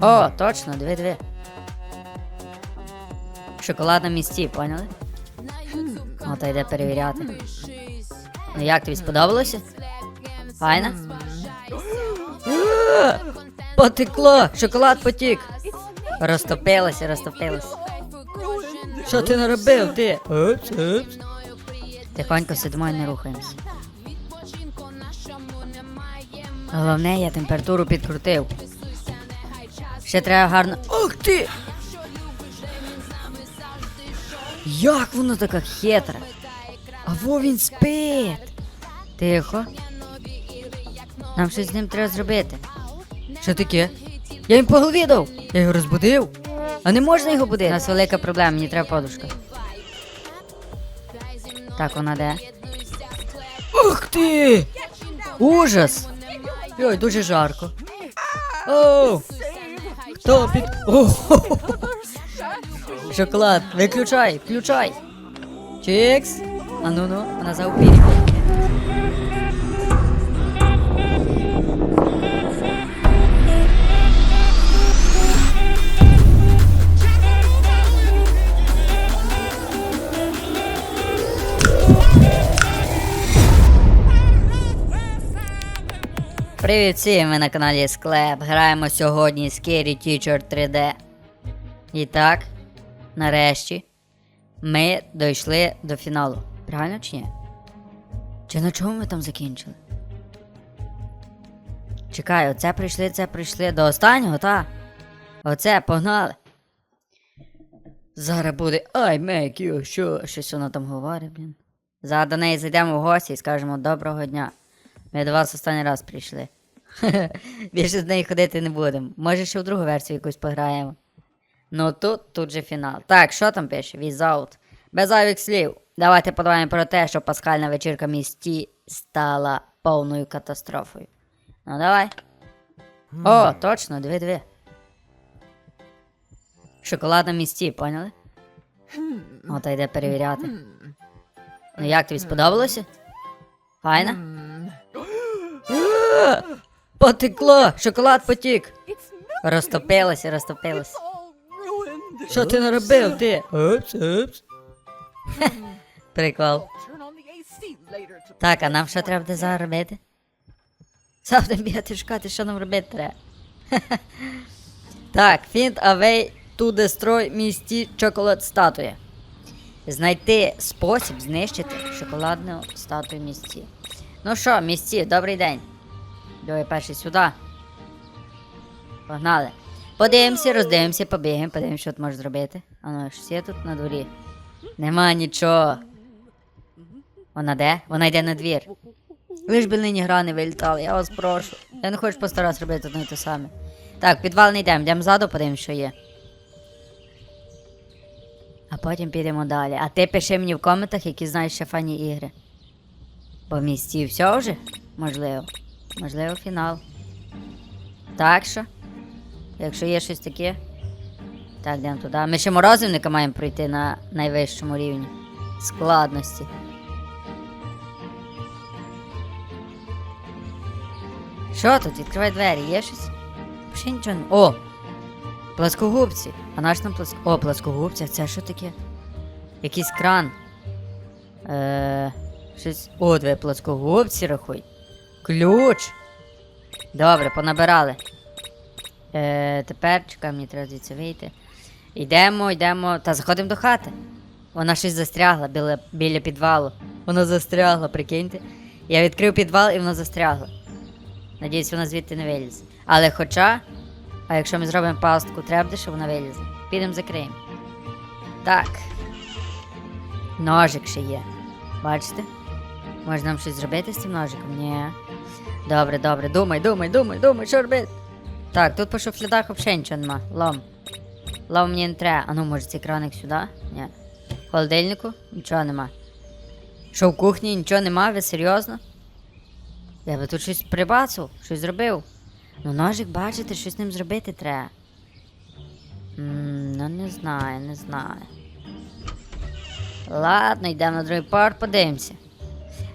О, точно, диви. Шоколад на місці, поняли? О, та йде перевіряти. Ну як тобі сподобалося? Файно? Е, Потекло! Шоколад потік! Розтопилося, розтопилося. Що ти наробив, ти? Упс, упс. Тихонько сидимо і не рухаємося. Головне, я температуру підкрутив. Ще треба гарно. Ух ти! Як воно така хитра? А во він спить. Тихо. Нам щось з ним треба зробити. Що таке? Я їм по голові дав. Я його розбудив. А не можна його будити. У нас велика проблема, мені треба подушка. Так, вона де? Ух ти! Ужас! Ой, дуже жарко. Оу! Хто під. Шоколад, виключай, включай. Чикс. А ну ну, вона за Привіт всім, ви на каналі Склеп. Граємо сьогодні Scary Teacher 3D. І так, нарешті, ми дійшли до фіналу. Правильно чи ні? Чи на чому ми там закінчили? Чекай, оце прийшли, це прийшли до останнього, та? Оце, погнали. Зараз буде I make you що щось вона там говорить, блін. Зараз до неї зайдемо в гості і скажемо доброго дня. Ми до вас останній раз прийшли. Більше з нею ходити не будемо. Може, ще в другу версію якусь пограємо. Ну тут, тут же фінал. Так, що там пише? Візаут. Без зайвих слів. Давайте подумаємо про те, що пасхальна вечірка в місті стала повною катастрофою. Ну давай. О, точно, диви, диви. Шоколад на місці, поняли? О, та йде перевіряти. Ну як тобі сподобалося? Файно? Потекло! Шоколад потік! Розтопилося, розтопилося. Що ти наробив, ти? Упс, упс. Прикол. Так, а нам що треба буде зараз робити? Завжди бігати шукати, що нам робити треба. так, find a way to destroy місті чоколад статуя. Знайти спосіб знищити шоколадну статую місті. Ну що, місті, добрий день. Давай перший сюди. Погнали. Подивимося, роздивимося, побігаємо, подивимося, що тут можеш зробити. А ну, щось є тут на дворі. Нема нічого. Вона де? Вона йде на двір. Ви ж би нині гра не вилітали, я вас прошу. Я не хочу по сто раз робити одне й те саме. Так, підвал не йдемо, йдемо ззаду, подивимось, що є. А потім підемо далі. А ти пиши мені в коментах, які знаєш ще фані ігри. Бо в місті все вже? Можливо. Можливо, фінал. Так що? Якщо є щось таке. Так, йдемо туди. Ми ще морозивника маємо пройти на найвищому рівні складності. Що тут? Відкривай двері, є щось? Ще нічого не. О! Пласкогубці. А наш нам пласк... О, пласкогубці, а це що таке? Якийсь кран. Е... Щось. О, дві плоскогубці рахуй. Ключ. Добре, понабирали. Е, тепер чекай, мені треба звідси вийти. Йдемо, йдемо. Та заходимо до хати. Вона щось застрягла біля, біля підвалу. Вона застрягла, прикиньте. Я відкрив підвал і вона застрягла. Надіюсь, вона звідти не вилізе. Але хоча. А якщо ми зробимо пастку, треба буде, щоб вона вилізла. Підемо закриємо. Так. Ножик ще є. Бачите? Може нам щось зробити з цим ножиком? Ні. Добре, добре, думай, думай, думай, думай, що робити. Так, тут по шуфлядах взагалі нічого нема. Лом. Лом мені не треба. А ну, може цей краник сюди? Ні. Холодильнику? Нічого нема. Що в кухні нічого нема, ви серйозно? Я би тут щось прибацав, щось зробив. Ну, ножик, бачите, щось з ним зробити треба. Ммм, ну не знаю, не знаю. Ладно, йдемо на другий порт, подивимося.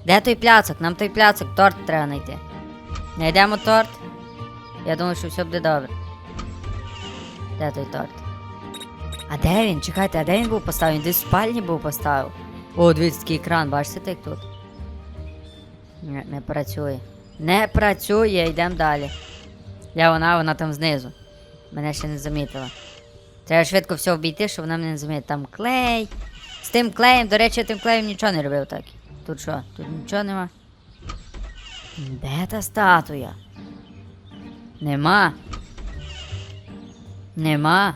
Де той пляцок? Нам той пляцок, торт треба знайти. Знайдемо торт. Я думаю, що все буде добре. Де той торт? А де він? Чекайте, а де він був поставлений? Десь в спальні був поставив. О, дивіться, такий екран, бачите, як тут? Не, не працює. Не працює, йдемо далі. Я вона, вона там знизу. Мене ще не замітила. Треба швидко все обійти, щоб вона мене не замітила. Там клей. З тим клеєм, до речі, я тим клеєм нічого не робив так. Тут що? Тут нічого нема. Де та статуя? Нема. Нема.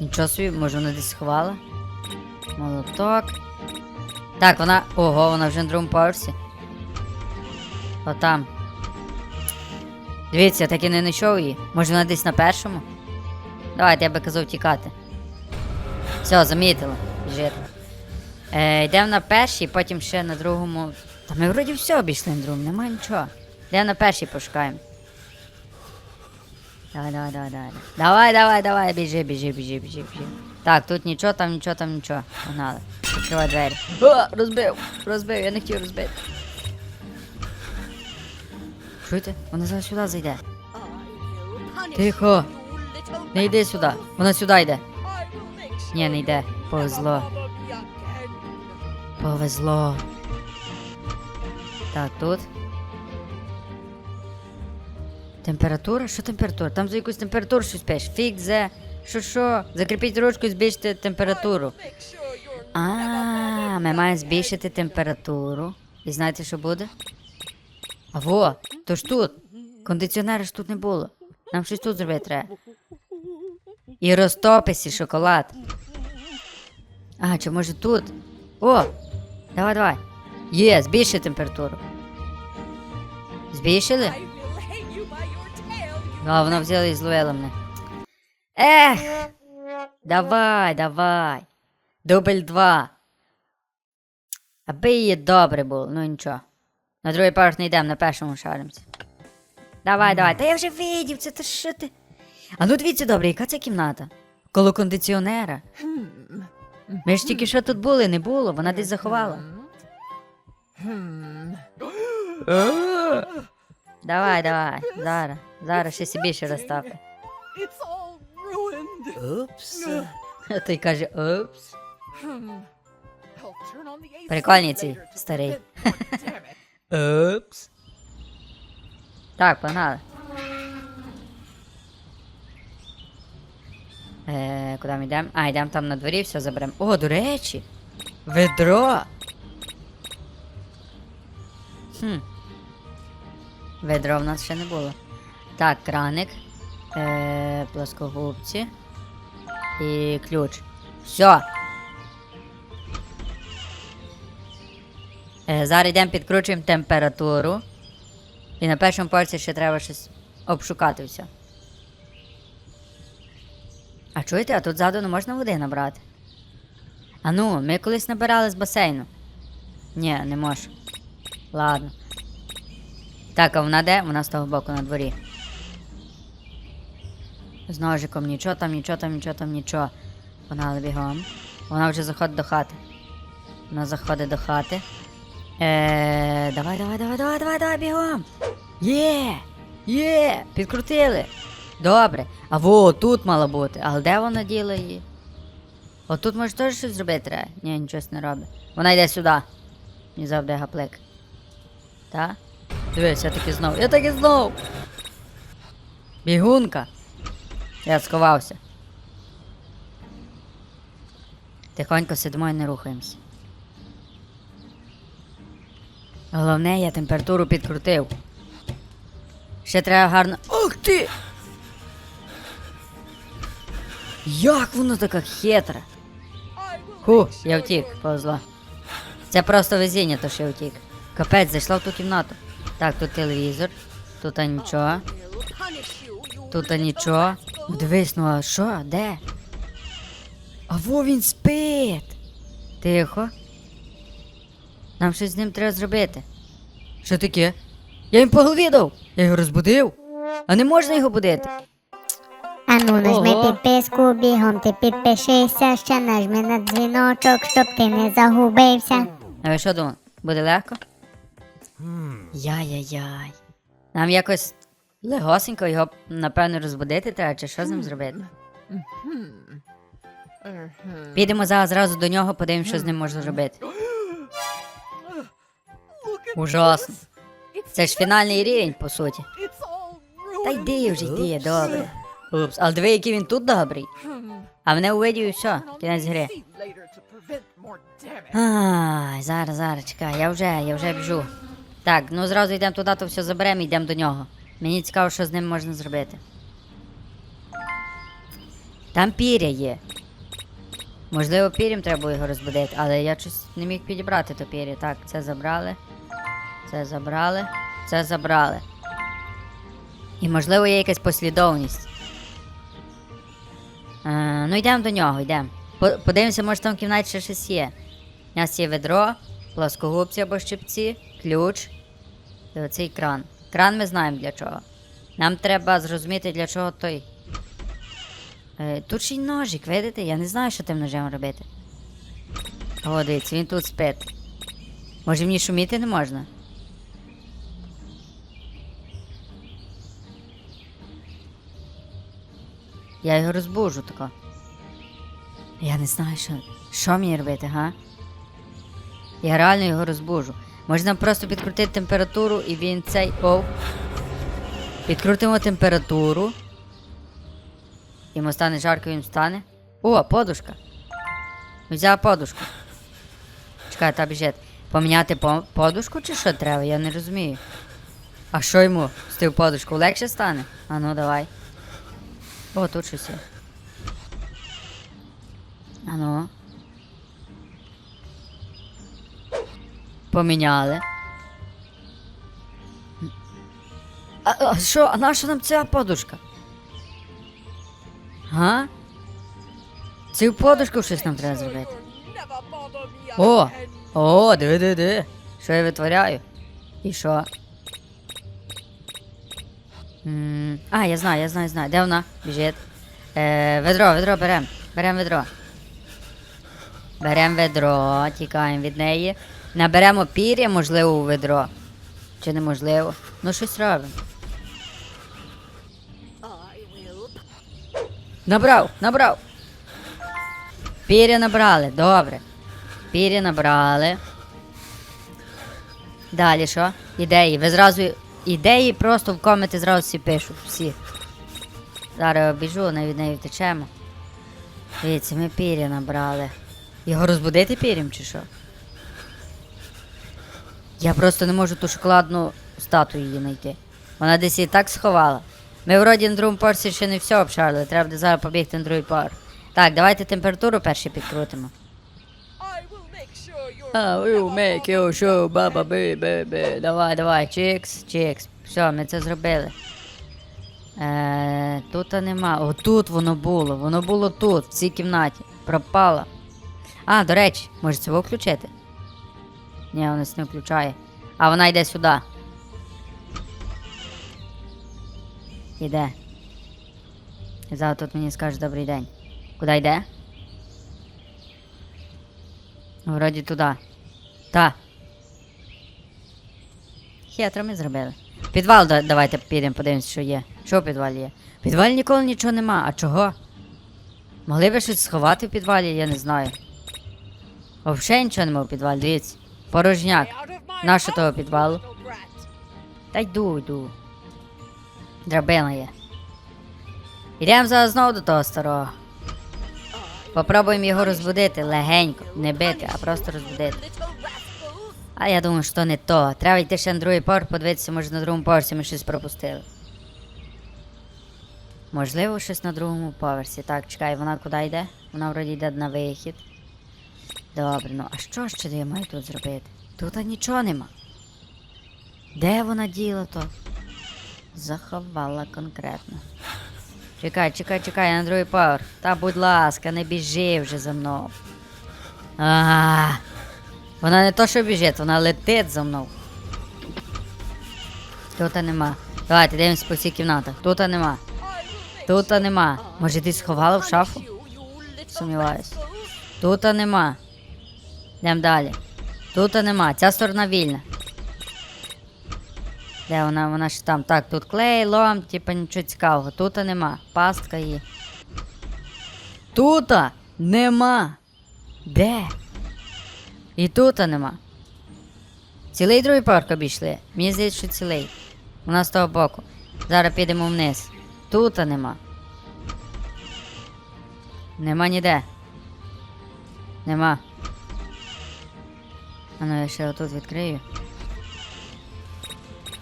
Нічого собі, може вона десь сховала? Молоток. Так, вона. Ого, вона вже на другому поверсі. Отам. Дивіться, я так і не знайшов її. Може вона десь на першому? Давайте, я би казав тікати. Все, замітила. Біжить. Е, йдемо на перший, потім ще на другому. Та ми вроді все обійшли на другому, нема нічого. Йдемо на перший пошукаємо. Давай, давай, давай, давай. Давай, давай, давай, біжи, біжи, біжи, біжи, біжи. Так, тут нічого, там нічого, там нічого. Погнали. Відкривай двері. О, розбив, розбив, я не хотів розбити. Чуєте? Вона зараз сюди зайде. Тихо. Не йди сюди. Вона сюди йде. Ні, не йде. Повезло. Повезло. Так, тут. Температура? Що температура? Там за якусь температуру щось пиш. Фік зе. Що що? Закріпіть ручку і збільшити температуру. А, ми маємо збільшити температуру. І знаєте, що буде? А во, то ж тут. Кондиціонера ж тут не було. Нам щось тут зробити треба. І розтописі шоколад. А, чи може тут? О! Давай, давай. Є, збільши температуру. Збільшили? А, вона взяла і зловила мене. Ех! Давай, давай. Дубль два. Аби її добре було, ну нічого. На другий поверх не йдемо, на першому шаримося. Давай, давай. Та я вже видів, це ти що ти. А ну дивіться добре, яка це кімната? Коло кондиціонера. Ми ж тільки що тут були, не було, вона десь заховала. Давай, давай, зараз, зараз ще собі ruined. Oops. А той каже, AC Прикольні ці, старий. Oops. Так, погнали. Е, куди ми йдемо? А, йдемо там на дворі, все заберемо. О, до речі! Ведро! Хм. Ведро в нас ще не було. Так, краник. Е, плоскогубці. І ключ. Все. Е, зараз йдемо підкручуємо температуру. І на першому поверсі ще треба щось обшукати все. А чуєте, а тут ззаду не можна води набрати. А ну, ми колись набирали з басейну. Ні, не можу. Ладно. Так, а вона де? Вона з того боку на дворі. З ножиком нічого там, нічого там, нічого там, нічого. Погнали бігом. Вона вже заходить до хати. Вона заходить до хати. Е, давай, давай, давай, давай, давай, давай, бігом. Є! Є! Підкрутили. Добре. А во, тут мало бути. Але де вона діла її? От тут може теж щось зробити треба. Ні, нічого не робить. Вона йде сюди. Мені завжди гаплик. Та? Дивись, я таки знов. Я таки знов. Бігунка. Я сховався. Тихонько сидимо і не рухаємося. Головне, я температуру підкрутив. Ще треба гарно. Ух ти! Як воно така хитра? Ху, я втік, повезло. Це просто везіння, то що я втік. Капець, зайшла в ту кімнату. Так, тут телевізор, тут нічого, тут нічого. Дивись, ну а що, де? А во він спить. Тихо. Нам щось з ним треба зробити. Що таке? Я їм по голові дав. Я його розбудив. А не можна його будити. Ану, нажми Ого. підписку, бігом ти підпишися, ще нажми на дзвіночок, щоб ти не загубився. А ви що думали? Буде легко? Яй-яй-яй. Нам якось Легосенько його, напевно, розбудити треба, чи що з ним зробити? Підемо зараз зразу до нього, подивимося, що з ним можна зробити. Ужасно. Це ж фінальний рівень, по суті. Та йди вже йди, добре. Упс, але диви, який він тут добрий. А мене увидів і все, кінець гри. Ай, зараз, зараз, чекай, я вже, я вже біжу. Так, ну зразу йдемо туди, то все заберемо і йдемо до нього. Мені цікаво, що з ним можна зробити. Там піря є. Можливо, пір'ям треба його розбудити, але я щось не міг підібрати то пір'я. Так, це забрали. Це забрали. Це забрали. І можливо є якась послідовність. Е, ну йдемо до нього, йдемо. Подивимося, може там в кімнаті ще щось є. У нас є ведро, плоскогубці або щипці, ключ. Оцей кран. Кран ми знаємо для чого. Нам треба зрозуміти, для чого той. Е, тут ще й ножик, видите? Я не знаю, що тим ножем робити. О, дивіться, він тут спить. Може мені шуміти не можна? Я його розбужу тако. Я не знаю, що, що мені робити, га? Я реально його розбужу. Можна просто підкрутити температуру і він цей. Оу. Підкрутимо температуру. Йому стане жарко, він встане. О, подушка. Взяв подушку. Чекай, та біжить. Поміняти по- подушку чи що треба? Я не розумію. А що йому з тою подушку легше стане? А ну давай. О, тут щось. А ну. Поміняли. А, а що, а наша нам ця подушка? Га? Цю подушку щось нам треба зробити. О! О, диви, диви, диви. Що я витворяю? І що? м а, я знаю, я знаю, знаю. Де вона? Біжить. Е, ведро, ведро берем. Берем ведро. Берем ведро, тікаємо від неї. Наберемо пір'я, можливо, у ведро. Чи неможливо? Ну, щось робимо. Набрав, набрав. Пір'я набрали, добре. Пір'я набрали. Далі що? Ідеї. Ви зразу. Ідеї просто в коменти зразу всі пишуть. Всі. Зараз я біжу, не втечемо. Дивіться, ми пір'я набрали. Його розбудити пір'ям чи що? Я просто не можу ту шоколадну статую її знайти. Вона десь її так сховала. Ми вроді на другому поверсі ще не все обшарили, треба буде зараз побігти на другий поверх. Так, давайте температуру перше підкрутимо. А, you make bothered show, баба, би, би, би. Давай, давай, чикс, чикс. Все, ми це зробили. Е, тут нема. О, тут воно було. Воно було тут, в цій кімнаті. Пропало. А, до речі, може цього включити? Ні, вона не включає. А вона йде сюди. Іде. І зараз тут мені скаже добрий день. Куди йде? Вроді туди. Та. Хитро ми зробили. Підвал да- давайте підемо, подивимось, що є. Що в підвалі є? В підвалі ніколи нічого нема. А чого? Могли би щось сховати в підвалі, я не знаю. Взагалі нічого нема в підвалі, дивіться. Порожняк. Нащо того підвалу? Та йду, йду. Драбина є. Ідемо зараз знову до того старого. Попробуємо його розбудити легенько. Не бити, а просто розбудити. А я думаю, що не то. Треба йти ще на другий поверх, подивитися, може на другому поверсі ми щось пропустили. Можливо, щось на другому поверсі. Так, чекай, вона куди йде? Вона вроді йде на вихід. Добре, ну а що ще я маю тут зробити? Тут нічого нема. Де вона діла то? Заховала конкретно. Чекай, чекай, чекай, я на. Та будь ласка, не біжи вже за мною. А, вона не то, що біжить, вона летить за мною. Тут нема. Давайте дивимось по всіх кімнатах. Тут нема. Тут нема. Може ти сховала в шафу? Сумніваюсь. Тут нема. Йдемо далі. Тут нема. Ця сторона вільна. Де вона? Вона ж там. Так, тут клей, лом, типа нічого цікавого. Тут нема. Пастка є. Тута нема. Де? І тут нема. Цілий другий парк обійшли. Мені здається, що цілий. У нас з того боку. Зараз підемо вниз. Тут нема. Нема ніде. Нема. А ну я ще отут відкрию.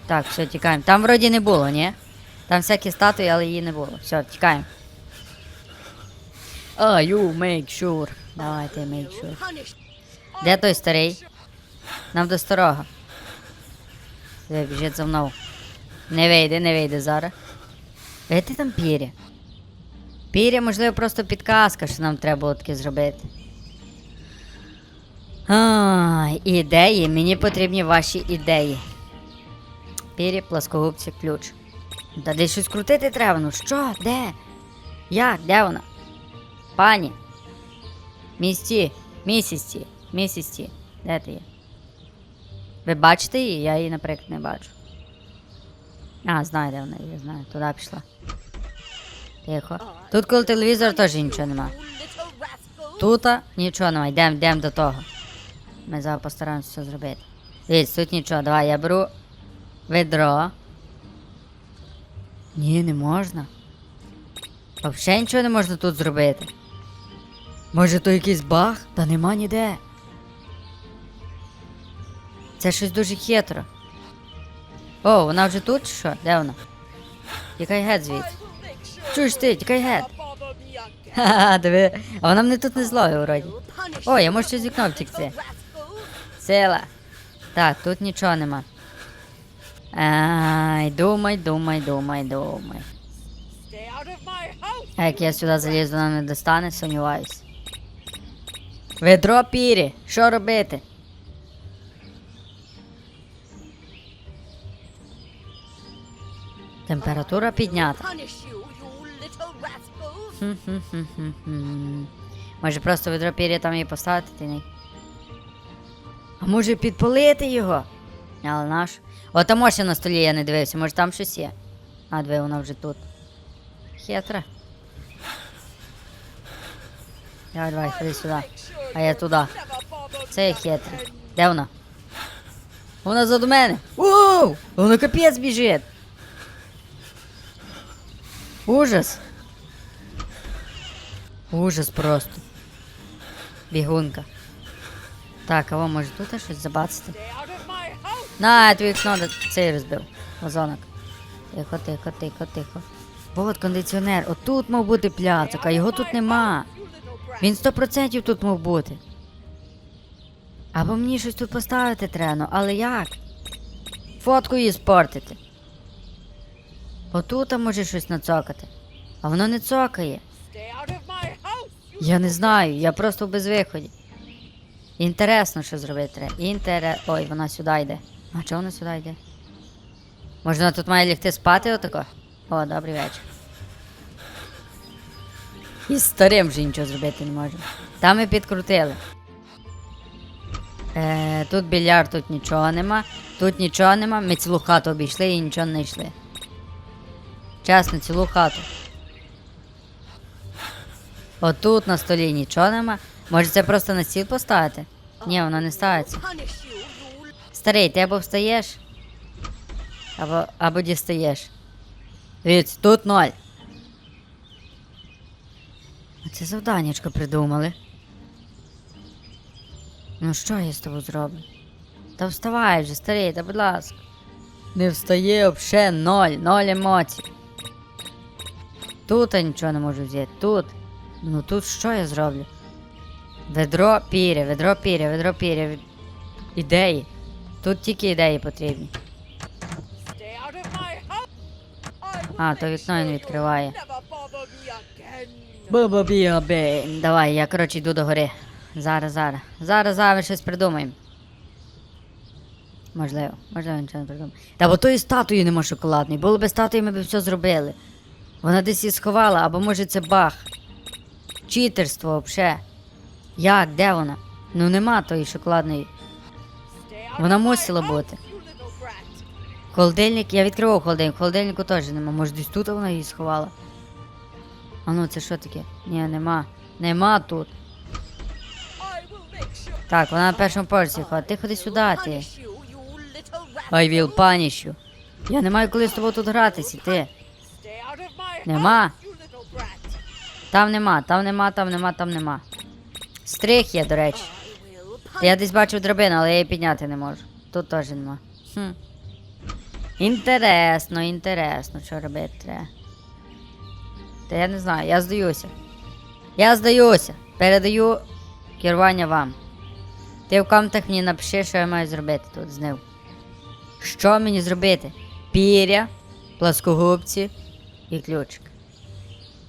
Так, все, тікаємо. Там вроді не було, ні? Там всякі статуї, але її не було. Все, тікаємо. А, you make sure. Давайте make sure. Де той старий? Нам до старого. Біжить за мною. Не вийде, не вийде зараз. Де ти там піря? Піря, можливо, просто підказка, що нам треба було таке зробити. Ай, ідеї, мені потрібні ваші ідеї. Пірі, пласкогубці, ключ. Та десь щось крутити треба. Ну що? Де? Як? Де вона? Пані. Місті, місісті, місісті. Де ти є? Ви бачите її? Я її, наприклад, не бачу. А, знаю, де вона є, знаю, туди пішла. Тихо. Тут коло телевізора теж нічого нема. Тут нічого нема, йдемо, йдемо до того. Ми зараз постараємося все зробити. Дивіться, тут нічого, давай, я беру ведро. Ні, не можна. Взагалі нічого не можна тут зробити. Може то якийсь баг? Та нема ніде. Це щось дуже хитро. О, вона вже тут чи що? Де вона? Тікай геть I звідси. Чуєш ти, тікай again. Ха-ха, диви. А вона мене тут не зловить вроді. О, я можу через вікно little втікти. Сила. Так, тут нічого нема. Ай, думай, думай, думай, думай. А як я сюди залізу, вона не достане, сумніваюсь. Ведро пірі, що робити? Температура піднята. Може просто ведро пір'я там і поставити ти не. А може підпалити його? Але наш. О, там на столі я не дивився, може там щось є. А, диви, вона вже тут. Хитра. Давай, давай, ходи сюди. А я туди. Це я хитрий. Де вона? Вона заду мене. Воу! Вона капець біжить. Ужас. Ужас просто. Бігунка. Так, а може тут щось забацати? На, твій вікно цей розбив. Вазонок. Тихо, тихо, тихо, тихо. Вот кондиціонер. Отут мав бути пляцок, а його тут нема. Він 100% тут мав бути. Або мені щось тут поставити треба, ну, але як? Фотку її спортити. Отут а може щось нацокати. А воно не цокає. Я не знаю, я просто в безвиході. Інтересно, що зробити треба. Інтере... Ой, вона сюди йде. А чого вона сюди йде? Може вона тут має лягти спати отако? О, добрий вечір. І старим вже нічого зробити не можемо. Там ми підкрутили. Е, тут більярд, тут нічого нема. Тут нічого нема. Ми цілу хату обійшли і нічого не знайшли. Чесно, цілу хату. Отут на столі нічого нема. Може це просто на стіл поставити? Ні, воно не ставиться. Старий, ти або встаєш, або, або дістаєш. Дивіться, тут ноль. Це завданнячко придумали. Ну що я з тобою зроблю? Та вставай вже, старий, та будь ласка. Не встає взагалі ноль, ноль емоцій. Тут я нічого не можу взяти, тут. Ну тут що я зроблю? Ведро піря, ведро піря, ведро піря. Ідеї. Тут тільки ідеї потрібні. А, то вікно він відкриває. біабе. Давай, я коротше йду до гори. Зараз, зараз. Зараз, зараз щось придумаємо. Можливо, можливо, нічого не придумаємо. Та бо тої статуї нема шоколадної. Було б статуї, ми б все зробили. Вона десь її сховала, або може це баг. Читерство взагалі. Як? Де вона? Ну нема тої шоколадної. Вона мусила бути. Холодильник, я відкривав холодильник, холодильнику теж нема. Може десь тут вона її сховала. А ну це що таке? Ні, нема. Нема тут. Так, вона на першому поверсі ходить. Ти ходи сюди, ти. I will punish you. Я не маю коли з тобою тут гратися, ти. Нема. Там нема, там нема, там нема, там нема. Стрих є, до речі. Я десь бачив драбину, але я її підняти не можу. Тут теж нема. Хм. Інтересно, інтересно, що робити треба. Та я не знаю, я здаюся. Я здаюся. Передаю керування вам. Ти в коментах мені напиши, що я маю зробити тут з ним. Що мені зробити? Піря, плоскогубці і ключик.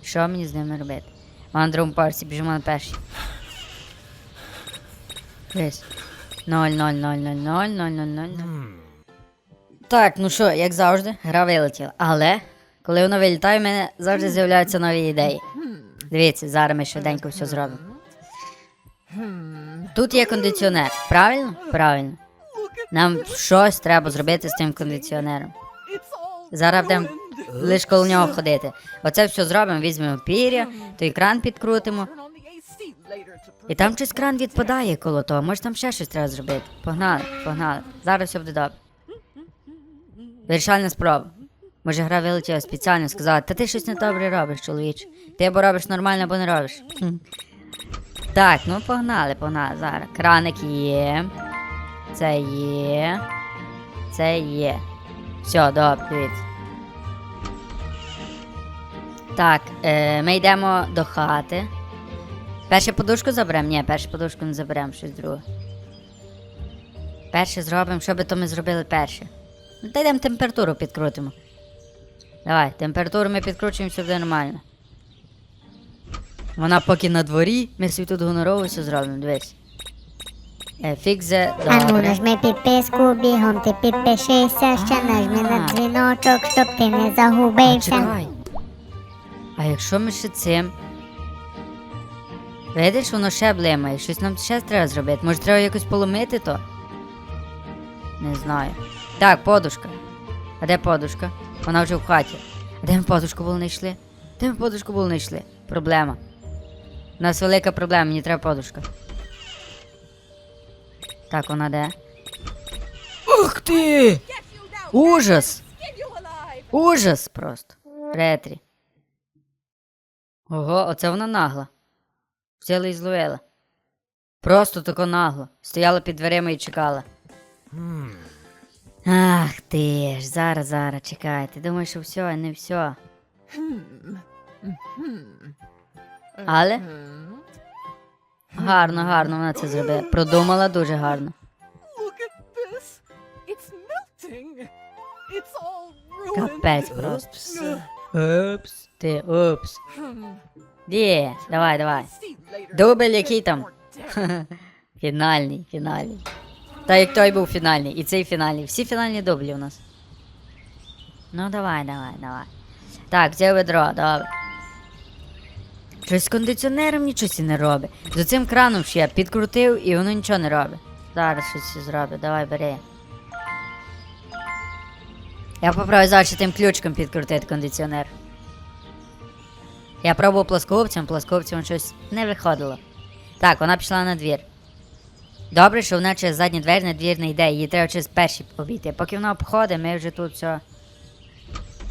Що мені з ними робити? Другому поверсі, біжимо на перший. Десь. Ноль, ноль, ноль, ноль, ноль, ноль, ноль, ноль. ноль. Так, ну що, як завжди, гра вилетіла. Але коли вона вилітає, в мене завжди з'являються нові ідеї. Дивіться, зараз ми швиденько все зробимо. Тут є кондиціонер, правильно? Правильно. Нам щось треба зробити з тим кондиціонером. Зараз будемо лише коло нього ходити. Оце все зробимо, візьмемо пір'я, той кран підкрутимо. І там щось кран відпадає коло того. Може там ще щось треба зробити. Погнали, погнали. Зараз все буде добре. Вирішальна спроба. Може гра вилетіла спеціально сказала, та ти щось не добре робиш, чоловіч. Ти або робиш нормально, або не робиш. Так, ну погнали, погнали. Зараз. Краник є. Це є. Це є. Все, добре. Так, е, ми йдемо до хати. Перше подушку заберемо? Ні, першу подушку не заберемо, щось друге. Перше зробимо, що би то ми зробили перше. Ну, та йдемо температуру підкрутимо. Давай, температуру ми підкручуємо, все буде нормально. Вона поки на дворі, ми собі тут гонорово все зробимо, дивись. Е, фікзе, А ну добре. нажми підписку, бігом ти підпишися, ще нажми на дзвіночок, щоб ти не загубився. чекай. А якщо ми ще цим. Видиш, воно ще блимає, щось нам ще треба зробити. Може треба якось поломити то? Не знаю. Так, подушка. А де подушка? Вона вже в хаті. А де ми подушку було знайшли? Де ми подушку було знайшли? Проблема. У нас велика проблема, мені треба подушка. Так, вона де? Ух ти! Ужас! Ужас просто. Ретрі. Ого, оце вона нагла. Взяла і зловила. Просто тако нагло. Стояла під дверима і чекала. Ах ти ж, зараз, зараз, чекай. Ти думаєш, що все, а не все. Але гарно, гарно вона це зробила. Продумала дуже гарно. Капець просто. Упс. Ти, упс. Є, давай, давай. Дубль який там? Фінальний, фінальний. Та як той був фінальний, і цей фінальний. Всі фінальні дублі у нас. Ну давай, давай, давай. Так, це ведро, добре. Щось з кондиціонером нічого не робить. За цим краном ще я підкрутив і воно нічого не робить. Зараз щось зробить, давай бери. Я попробую зараз тим ключиком підкрутити кондиціонер. Я пробував плоскогубцем, плоскогубцем щось не виходило. Так, вона пішла на двір. Добре, що вона через задні двері на двір не йде, її треба через перші обійти. Поки вона обходить, ми вже тут все.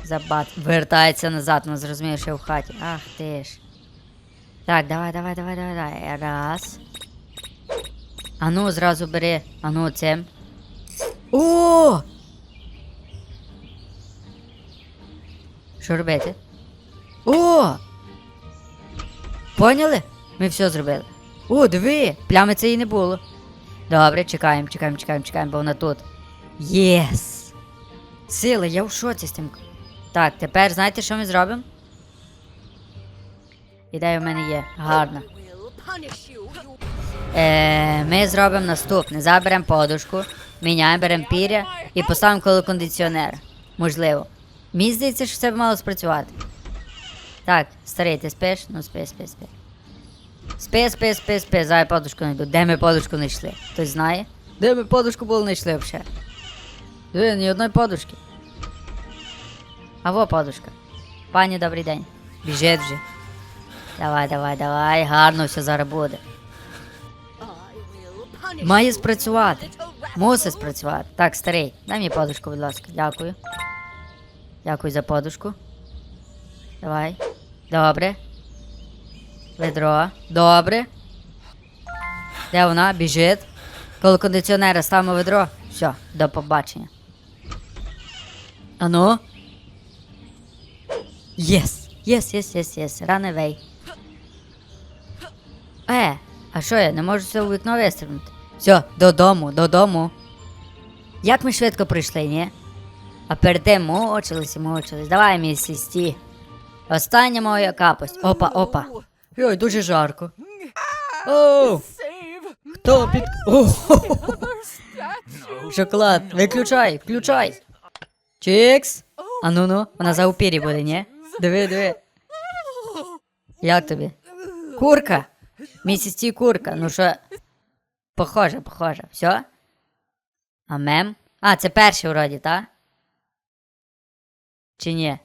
Забат. Вертається назад, вона зрозуміє, що в хаті. Ах ти ж. Так, давай, давай, давай, давай, давай. Раз. Ану, зразу бери. Ану, цим. О! Що робити? О! Поняли? Ми все зробили. О, диви! Плями це і не було. Добре, чекаємо, чекаємо, чекаємо, чекаємо, бо вона тут. Єс! Сила, я в шоці з тим. Так, тепер знаєте, що ми зробимо? Ідея в мене є. Гарна. Е, ми зробимо наступне. Заберемо подушку, міняємо, беремо піря і поставимо коло кондиціонера. Можливо. Мені здається, що це б мало спрацювати. Так, старий, ти спиш? Ну спи, спи, спи. Спи, спи, спи, спи, я подушку знайду. Де ми подушку знайшли? Хтось знає? Де ми подушку були знайшли взагалі? Диви, ні одної подушки. А во подушка. Пані, добрий день. Біжить вже. Давай, давай, давай, гарно все зараз буде. Має спрацювати. Мусить спрацювати. Так, старий, дай мені подушку, будь ласка. Дякую. Дякую за подушку. Давай. Добре. Ведро. Добре. Де вона? Біжить. Коло кондиціонера ставимо ведро. Все, до побачення. Ану. Єс! Єс, єс, єс, єс. Away. Е, а що я? Не можу це у вікно вистрибнути? Все, додому, додому. Як ми швидко прийшли, ні? А перед тим мучились і мучились. Давай, мій сісті. Остання моя капость. Опа, опа. Ой, дуже жарко. Оу, хто під. Шоколад, виключай, включай. Чікс. А ну ну, вона за упірі буде, ні? Диви, диви. Як тобі? Курка. Місісті курка. Ну що? Похоже, похоже. Все? А мем? А, це перший вроді, та? Чи ні?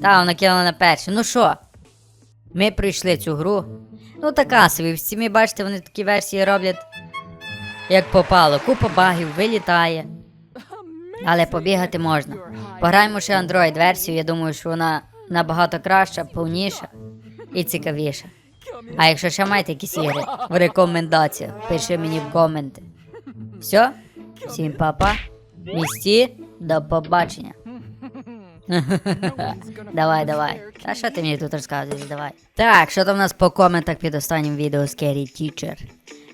Та, вона кинула на перший. Ну що? Ми пройшли цю гру. Ну така собі, в стімі, бачите, вони такі версії роблять. Як попало. Купа багів, вилітає. Але побігати можна. Пограємо ще Android версію, я думаю, що вона набагато краща, повніша і цікавіша. А якщо ще маєте якісь ігри в рекомендаціях, пиши мені в коменти. Все? Всім папа. Місті, до побачення. Давай, давай. А що ти мені тут розказуєш? Давай. Так, що там у нас по коментах під останнім відео Scary Teacher?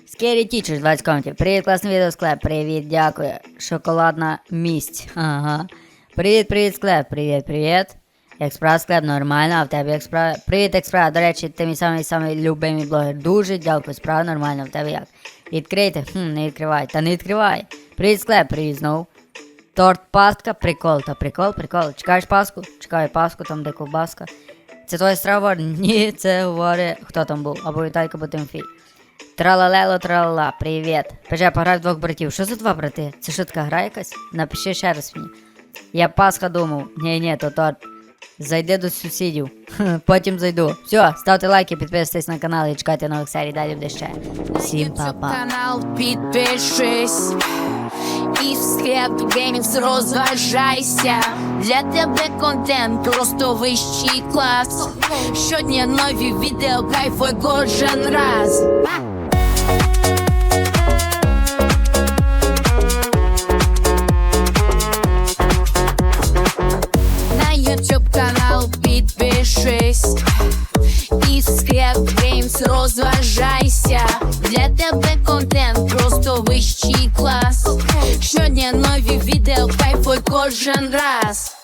Scary Teacher, 20 коментів. Привіт, класне відео, склеп. Привіт, дякую. Шоколадна мість. Ага. Привіт, привіт, склеп. Привіт, привіт. Експрес склеп, нормально, а в тебе як? Привіт, експрес. До речі, ти мій самий самий любимий блогер. Дуже дякую, справа нормально, в тебе як? Відкрийте? Хм, не відкривай. Та не відкривай. Привіт, склеп, привіт знову. Торт пастка, прикол, та прикол, прикол. Чекаєш паску? Чекаю паску, там де ковбаска. Це твоя страва? Ні, це говорить, хто там був, або Вітайка, або Тимфій. Тралалело, тралала, привіт. Пише, пограв двох братів. Що за два брати? Це така гра якась? Напиши ще раз мені. Я Пасха думав. Ні, ні, то торт. Зайди до сусідів. Потім зайду. Все, ставте лайки, підписуйтесь на канал і чекайте нових серій, далі буде ще. Всім па-па. підпишись і в геймінг розважайся. Для тебе контент просто вищий клас. Щодня нові відео, кайфуй кожен раз. На YouTube канал підпишись і розважайся. Для тебе контент просто вищий клас. Щодня нові відео, кайфуй кожен раз.